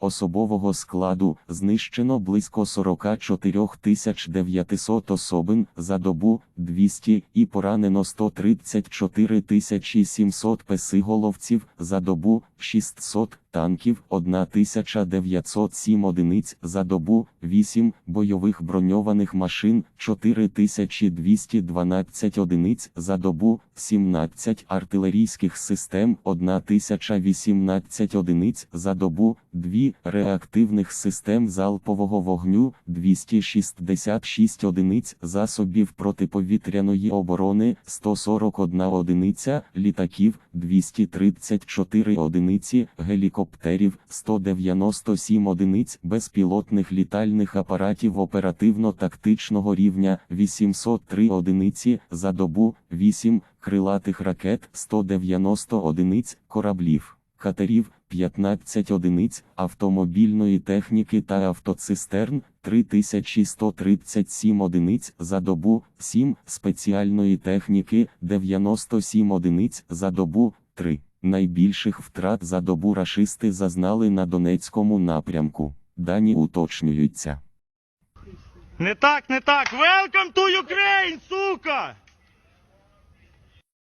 Особового складу знищено близько 44 900 особин за добу 200 і поранено 134 700 песиголовців за добу 600 танків 1907 одиниць за добу 8 бойових броньованих машин 4212 одиниць за добу 17 артилерійських систем 1018 одиниць за добу 2 реактивних систем залпового вогню 266 одиниць засобів протиповітряної оборони 141 одиниця літаків 234 одиниці гелікоптерів 197 одиниць безпілотних літальних апаратів оперативно-тактичного рівня 803 одиниці за добу 8 крилатих ракет 190 одиниць кораблів катерів 15 одиниць автомобільної техніки та автоцистерн 3137 одиниць за добу 7 спеціальної техніки 97 одиниць за добу 3. Найбільших втрат за добу рашисти зазнали на Донецькому напрямку. Дані уточнюються. Не так, не так. Welcome to Ukraine, сука!